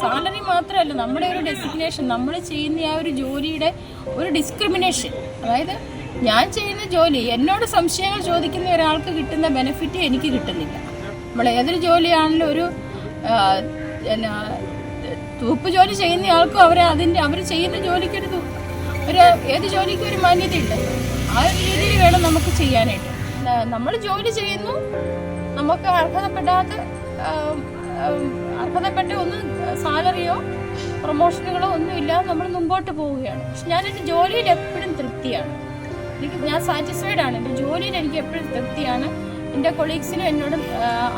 Salary മാത്രമല്ല നമ്മുടെ ഒരു ഡെസിഗ്നേഷൻ നമ്മൾ ചെയ്യുന്ന ആ ഒരു ജോലിയുടെ ഒരു ഡിസ്ക്രിമിനേഷൻ അതായത് ഞാൻ ചെയ്യുന്ന ജോലി എന്നോട് സംശയങ്ങൾ ചോദിക്കുന്ന ഒരാൾക്ക് കിട്ടുന്ന ബെനിഫിറ്റ് എനിക്ക് കിട്ടുന്നില്ല. നമ്മൾ ഏതൊരു ജോലിയാണെങ്കിലും ഒരു തൂപ്പ് ജോലി ചെയ്യുന്ന ആൾക്കും അവർ അതിന്റെ അവർ ചെയ്യുന്ന ജോലിക്കൊരു ഒരു ഏത് ജോലിക്കും ഒരു മാന്യതയുണ്ട്. ആ ഒരു രീതിയിൽ വേണം നമുക്ക് ചെയ്യാനായിട്ട്. നമ്മൾ ജോലി ചെയ്യുന്നു നമുക്ക് അർഹതപ്പെടാത്ത അർഹതപ്പെട്ട ഒന്നും സാലറിയോ പ്രൊമോഷനുകളോ ഒന്നും ഇല്ലാതെ നമ്മൾ മുമ്പോട്ട് പോവുകയാണ്. പക്ഷെ ഞാൻ എന്റെ ജോലിയിൽ എപ്പോഴും തൃപ്തിയാണ്. എനിക്ക് ഞാൻ സാറ്റിസ്ഫൈഡ് ആണ്. എന്റെ ജോലിയിൽ എനിക്ക് എപ്പോഴും തൃപ്തിയാണ്. എന്റെ കൊളീഗ്സിനും എന്നോടും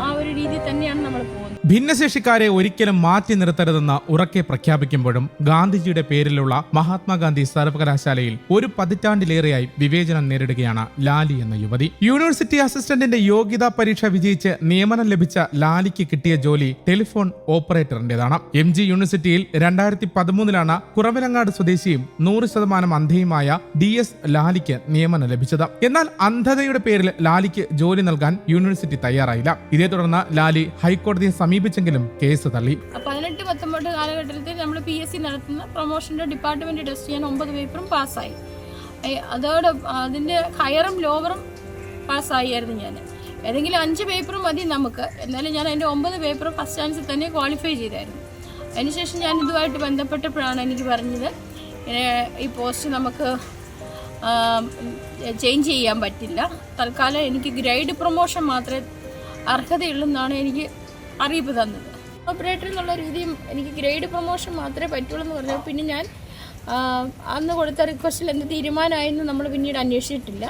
ആ, ഒരു രീതിയിൽ തന്നെയാണ് നമ്മൾ പോകുന്നത്. ഭിന്നശേഷിക്കാരെ ഒരിക്കലും മാറ്റി നിർത്തരുതെന്ന് ഉറക്കെ പ്രഖ്യാപിക്കുമ്പോഴും ഗാന്ധിജിയുടെ പേരിലുള്ള മഹാത്മാഗാന്ധി സർവകലാശാലയിൽ ഒരു പതിറ്റാണ്ടിലേറെയായി വിവേചനം നേരിടുകയാണ് ലാലി എന്ന യുവതി. യൂണിവേഴ്സിറ്റി അസിസ്റ്റന്റിന്റെ യോഗ്യതാ പരീക്ഷ വിജയിച്ച് നിയമനം ലഭിച്ച ലാലിക്ക് കിട്ടിയ ജോലി ടെലിഫോൺ ഓപ്പറേറ്ററിന്റേതാണ്. എം ജി യൂണിവേഴ്സിറ്റിയിൽ രണ്ടായിരത്തി പതിമൂന്നിലാണ് കുറവിലങ്ങാട് സ്വദേശിയും നൂറ് ശതമാനം അന്ധയുമായ ഡി എസ് ലാലിക്ക് നിയമനം ലഭിച്ചത്. എന്നാൽ അന്ധതയുടെ പേരിൽ ലാലിക്ക് ജോലി നൽകാൻ യൂണിവേഴ്സിറ്റി തയ്യാറായില്ല. ഇതേ തുടർന്ന് ലാലി ഹൈക്കോടതിയെ സമീപിച്ചെങ്കിലും കേസ് തള്ളി. പതിനെട്ട് പത്തൊമ്പത് കാലഘട്ടത്തിൽ നമ്മൾ പി എസ് സി നടത്തുന്ന പ്രൊമോഷന്റെ ഡിപ്പാർട്ട്മെന്റ് ടെസ്റ്റ് ചെയ്യാൻ ഒമ്പത് പേപ്പറും പാസ്സായി. അതോട് അതിന്റെ ഹയറും ലോവറും പാസ്സായിരുന്നു ഞാൻ. ഏതെങ്കിലും അഞ്ച് പേപ്പറും മതി നമുക്ക്. എന്നാലും ഞാൻ അതിന്റെ ഒമ്പത് പേപ്പറും ഫസ്റ്റ് ചാൻസിൽ തന്നെ ക്വാളിഫൈ ചെയ്തായിരുന്നു. അതിനുശേഷം ഞാൻ ഇതുമായിട്ട് ബന്ധപ്പെട്ടപ്പോഴാണ് എനിക്ക് പറഞ്ഞത് ഈ പോസ്റ്റ് നമുക്ക് ചേഞ്ച് ചെയ്യാൻ പറ്റില്ല. തൽക്കാലം എനിക്ക് ഗ്രേഡ് പ്രൊമോഷൻ മാത്രമേ അർഹതയുള്ളൂ എന്നാണ് എനിക്ക് അറിയിപ്പ് തന്നത് ഓപ്പറേറ്റർ എന്നുള്ള രീതിയും എനിക്ക് ഗ്രേഡ് പ്രൊമോഷൻ മാത്രമേ പറ്റുള്ളൂ എന്ന് പറഞ്ഞു പിന്നെ ഞാൻ അന്ന് കൊടുത്ത റിക്വസ്റ്റിൽ എന്ത് തീരുമാനമായെന്ന് നമ്മൾ പിന്നീട് അന്വേഷിച്ചിട്ടില്ല.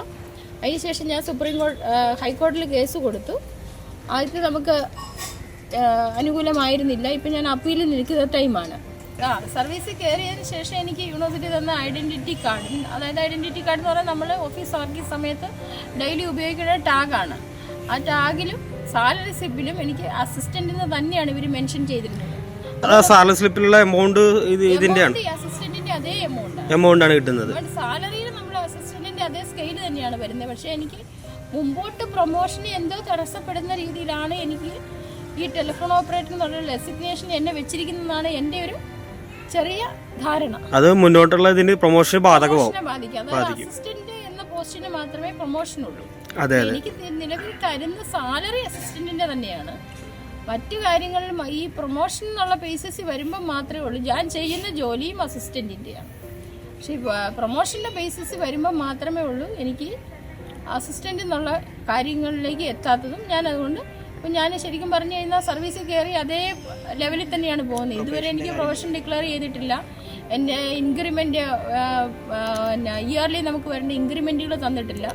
അതിനുശേഷം ഞാൻ സുപ്രീം കോടതി ഹൈക്കോടതിയിൽ കേസ് കൊടുത്തു. ആദ്യത്തെ നമുക്ക് അനുകൂലമായിരുന്നില്ല. ഇപ്പം ഞാൻ അപ്പീലിൽ നിൽക്കുന്ന ടൈമാണ് ആ സർവീസിൽ കയറിയതിന് ശേഷം എനിക്ക് യൂണിവേഴ്സിറ്റി തന്ന ഐഡന്റിറ്റി കാർഡ് അതായത് ഐഡന്റിറ്റി കാർഡ് എന്ന് പറഞ്ഞാൽ നമ്മൾ ഓഫീസ് വർക്കിംഗ് സമയത്ത് ഡെയിലി ഉപയോഗിക്കുന്ന ടാഗാണ് ആ ടാഗിലും സാലറി സ്ലിപ്പിലും എനിക്ക് അസിസ്റ്റന്റിന് തന്നെയാണ് ഇവർ മെൻഷൻ ചെയ്തിരുന്നത്. സാലറി സ്ലിപ്പിലുള്ള എമൗണ്ട് ഇത് ഇതിന്റെയാണ്. അസിസ്റ്റന്റിന്റെ അതേ എമൗണ്ട് എമൗണ്ട് ആണ് കിട്ടുന്നത്. സാലറിയിൽ നമ്മൾ അസിസ്റ്റന്റിന്റെ അതേ സ്കെയിൽ തന്നെയാണ് വരുന്നത്. പക്ഷേ എനിക്ക് മുമ്പോട്ട് പ്രൊമോഷന് എന്തോ തടസ്സപ്പെടുന്ന രീതിയിലാണ് എനിക്ക് ഈ ടെലിഫോൺ ഓപ്പറേറ്റർ എന്നുള്ള ഡെസിഗ്നേഷൻ എന്നെ വെച്ചിരിക്കുന്നതാണ് എന്റെ ഒരു ചെറിയ ധാരണ. അത് മുന്നോട്ടുള്ള ഇതിന് പ്രൊമോഷൻ ബാധകമാവും. പ്രൊമോഷനെ ബാധിക്കും. അസിസ്റ്റന്റ് എന്ന പോസ്റ്റിന് മാത്രമേ പ്രൊമോഷൻ ഉള്ളൂ. അതെ എനിക്ക് നിലവിൽ തരുന്ന സാലറി അസിസ്റ്റന്റിന്റെ തന്നെയാണ്. മറ്റു കാര്യങ്ങളിൽ ഈ പ്രൊമോഷൻ എന്നുള്ള ബേസിസ് വരുമ്പോൾ മാത്രമേ ഉള്ളൂ. ഞാൻ ചെയ്യുന്ന ജോലിയും അസിസ്റ്റന്റിന്റെയാണ്. പക്ഷേ പ്രൊമോഷന്റെ ബേസിസ് വരുമ്പോൾ മാത്രമേ ഉള്ളൂ. എനിക്ക് അസിസ്റ്റന്റ് എന്നുള്ള കാര്യങ്ങളിലേക്ക് എത്താത്തതും ഞാൻ അതുകൊണ്ട് ഇപ്പം ഞാൻ ശരിക്കും പറഞ്ഞു കഴിഞ്ഞാൽ സർവീസിൽ കയറി അതേ ലെവലിൽ തന്നെയാണ് പോകുന്നത്. ഇതുവരെ എനിക്ക് പ്രൊഫഷൻ ഡിക്ലെയർ ചെയ്തിട്ടില്ല. എന്റെ ഇൻക്രിമെന്റ് പിന്നെ ഇയർലി നമുക്ക് വരേണ്ട ഇൻക്രിമെന്റുകൾ തന്നിട്ടില്ല.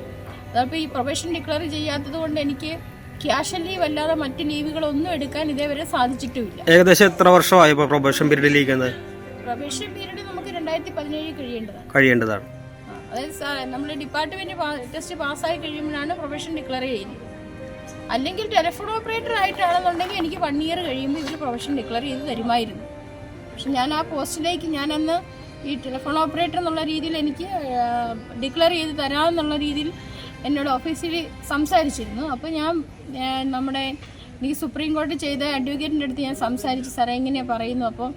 അതപ്പോൾ ഈ പ്രൊഫഷൻ ഡിക്ലെയർ ചെയ്യാത്തത് കൊണ്ട് എനിക്ക് ക്യാഷ് ലീവ് അല്ലാതെ മറ്റ് ലീവുകളൊന്നും എടുക്കാൻ ഇതേവരെ സാധിച്ചിട്ടുമില്ല. ഏകദേശം എത്ര വർഷമായി ഇപ്പോൾ പ്രൊബേഷൻ പീരീഡിലേക്ക് പ്രൊഫഷൻ പീരീഡ് നമുക്ക് രണ്ടായിരത്തി പതിനേഴിൽ കഴിയേണ്ടതാണ്. കഴിയേണ്ടതാണ്. ആ, അതായത് നമ്മൾ ഡിപ്പാർട്ട്മെന്റ് ടെസ്റ്റ് പാസ്സായി കഴിയുമ്പോഴാണ് പ്രൊഫഷൻ ഡിക്ലെയർ ചെയ്യുന്നത്. അല്ലെങ്കിൽ ടെലിഫോൺ ഓപ്പറേറ്റർ ആയിട്ടാണെന്നുണ്ടെങ്കിൽ എനിക്ക് വൺ ഇയർ കഴിയുമ്പോൾ ഇവർ പ്രൊഫഷൻ ഡിക്ലെയർ ചെയ്ത് തരുമായിരുന്നു. പക്ഷെ ഞാൻ ആ പോസ്റ്റിലേക്ക് ഞാനന്ന് ഈ ടെലിഫോൺ ഓപ്പറേറ്റർ എന്നുള്ള രീതിയിൽ എനിക്ക് ഡിക്ലെയർ ചെയ്ത് തരാമെന്നുള്ള രീതിയിൽ എന്നോട് ഓഫീസിൽ സംസാരിച്ചിരുന്നു. അപ്പോൾ ഞാൻ നമ്മുടെ എനിക്ക് സുപ്രീം കോടതി ചെയ്ത അഡ്വക്കേറ്റിന്റെ അടുത്ത് ഞാൻ സംസാരിച്ച്. സാറേ എങ്ങനെയാണ് പറയുന്നു. അപ്പോൾ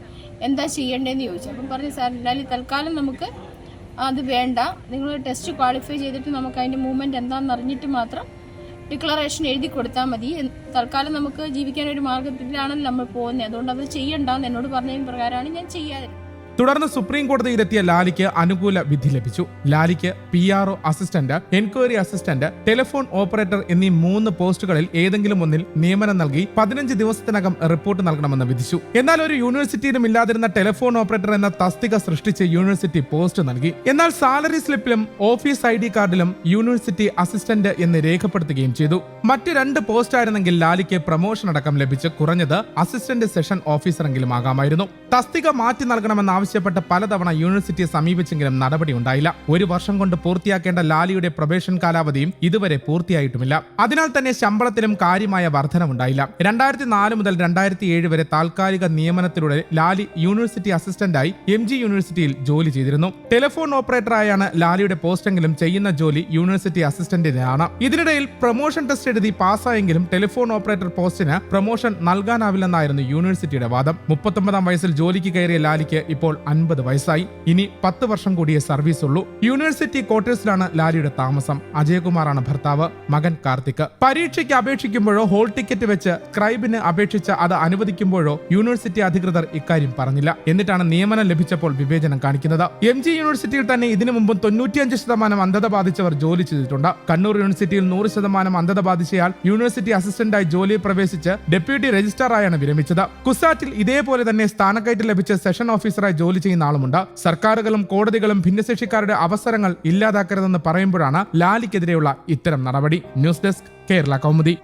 എന്താ ചെയ്യേണ്ടതെന്ന് ചോദിച്ചു. അപ്പം പറഞ്ഞു സാർ എന്തായാലും തൽക്കാലം നമുക്ക് അത് വേണ്ട. നിങ്ങൾ ടെസ്റ്റ് ക്വാളിഫൈ ചെയ്തിട്ട് നമുക്ക് അതിന്റെ മൂവ്മെന്റ് എന്താണെന്ന് അറിഞ്ഞിട്ട് മാത്രം ഡിക്ലറേഷൻ എഴുതി കൊടുത്താൽ മതി. തൽക്കാലം നമുക്ക് ജീവിക്കാൻ ഒരു മാർഗത്തിലാണല്ലോ നമ്മൾ പോകുന്നത്. അതുകൊണ്ട് അത് ചെയ്യണ്ടെന്ന് എന്നോട് പറഞ്ഞതിന് പ്രകാരമാണ് ഞാൻ ചെയ്യാതിരുന്നത് തുടർന്ന് സുപ്രീം കോടതിയിലെത്തിയ ലാലിക്ക് അനുകൂല വിധി ലഭിച്ചു. ലാലിക്ക് P R O assistant enquiry assistant telephone operator എന്നീ മൂന്ന് പോസ്റ്റുകളിൽ ഏതെങ്കിലും ഒന്നിൽ നിയമനം നൽകി പതിനഞ്ച് ദിവസത്തിനകം റിപ്പോർട്ട് നൽകണമെന്ന് വിധിച്ചു. എന്നാൽ ഒരു യൂണിവേഴ്സിറ്റിയിലും ഇല്ലാതിരുന്ന ടെലിഫോൺ ഓപ്പറേറ്റർ എന്ന തസ്തിക സൃഷ്ടിച്ച് യൂണിവേഴ്സിറ്റി പോസ്റ്റ് നൽകി. എന്നാൽ സാലറി സ്ലിപ്പിലും ഓഫീസ് ഐ ഡി കാർഡിലും യൂണിവേഴ്സിറ്റി അസിസ്റ്റന്റ് എന്ന് രേഖപ്പെടുത്തുകയും ചെയ്തു. മറ്റ് രണ്ട് പോസ്റ്റ് ആയിരുന്നെങ്കിൽ ലാലിക്ക് പ്രൊമോഷൻ അടക്കം ലഭിച്ച് കുറഞ്ഞത് അസിസ്റ്റന്റ് സെഷൻ ഓഫീസറെങ്കിലും ആകാമായിരുന്നു. തസ്തിക മാറ്റി നൽകണമെന്ന് ആവശ്യപ്പെട്ട് പലതവണ യൂണിവേഴ്സിറ്റിയെ സമീപിച്ചെങ്കിലും നടപടി ഉണ്ടായില്ല. ഒരു വർഷം കൊണ്ട് പൂർത്തിയാക്കേണ്ട ലാലിയുടെ പ്രൊബേഷൻ കാലാവധിയും ഇതുവരെ പൂർത്തിയായിട്ടുമില്ല. അതിനാൽ തന്നെ ശമ്പളത്തിലും കാര്യമായ വർധനമുണ്ടായില്ല രണ്ടായിരത്തി നാല് മുതൽ രണ്ടായിരത്തി ഏഴ് വരെ താൽക്കാലിക നിയമനത്തിലൂടെ ലാലി യൂണിവേഴ്സിറ്റി അസിസ്റ്റന്റായി എം ജി യൂണിവേഴ്സിറ്റിയിൽ ജോലി ചെയ്തിരുന്നു. ടെലിഫോൺ ഓപ്പറേറ്ററായാണ് ലാലിയുടെ പോസ്റ്റെങ്കിലും ചെയ്യുന്ന ജോലി യൂണിവേഴ്സിറ്റി അസിസ്റ്റന്റിനാണ് ഇതിനിടയിൽ പ്രൊമോഷൻ ടെസ്റ്റ് എഴുതി പാസ്സായെങ്കിലും ടെലിഫോൺ ഓപ്പറേറ്റർ പോസ്റ്റിന് പ്രൊമോഷൻ നൽകാനാവില്ലെന്നായിരുന്നു യൂണിവേഴ്സിറ്റിയുടെ വാദം. മുപ്പത്തൊമ്പതാം വയസ്സിൽ ജോലിക്ക് കയറിയ ലാലിക്ക് ഇപ്പോൾ അൻപത് വയസ്സായി. ഇനി പത്ത് വർഷം കൂടിയേ സർവീസ് ഉള്ളൂ യൂണിവേഴ്സിറ്റി ക്വാർട്ടേഴ്സിലാണ് ലാലിയുടെ താമസം. അജയകുമാറാണ് ഭർത്താവ് മകൻ കാർത്തിക്. പരീക്ഷയ്ക്ക് അപേക്ഷിക്കുമ്പോഴോ ഹോൾ ടിക്കറ്റ് വെച്ച് സ്ക്രൈബിന് അപേക്ഷിച്ച് അത് അനുവദിക്കുമ്പോഴോ യൂണിവേഴ്സിറ്റി അധികൃതർ ഇക്കാര്യം പറഞ്ഞില്ല. എന്നിട്ടാണ് നിയമനം ലഭിച്ചപ്പോൾ വിവേചനം കാണിക്കുന്നത്. എം ജി യൂണിവേഴ്സിറ്റിയിൽ തന്നെ ഇതിനു മുമ്പും തൊണ്ണൂറ്റിയഞ്ച് ശതമാനം അന്ധത ബാധിച്ചവർ ജോലി ചെയ്തിട്ടുണ്ട്. കണ്ണൂർ യൂണിവേഴ്സിറ്റിയിൽ നൂറ് ശതമാനം അന്ധത ബാധിച്ചയാൾ യൂണിവേഴ്സിറ്റി അസിസ്റ്റന്റായി ജോലിയിൽ പ്രവേശിച്ച് ഡെപ്യൂട്ടി രജിസ്ട്രാറായാണ് വിരമിച്ചത്. കുസാറ്റിൽ ഇതേപോലെ തന്നെ സ്ഥാനക്കയറ്റ് ലഭിച്ച സെഷൻ ഓഫീസറായി ജോലി ചെയ്യുന്ന ആളുമുണ്ട്. സർക്കാരുകളും കോടതികളും ഭിന്നശേഷിക്കാരുടെ അവസരങ്ങൾ ഇല്ലാതാക്കരുതെന്ന് പറയുമ്പോഴാണ് ലാലിക്കെതിരെയുള്ള ഇത്തരം നടപടി. News desk Kerala Kaumudi.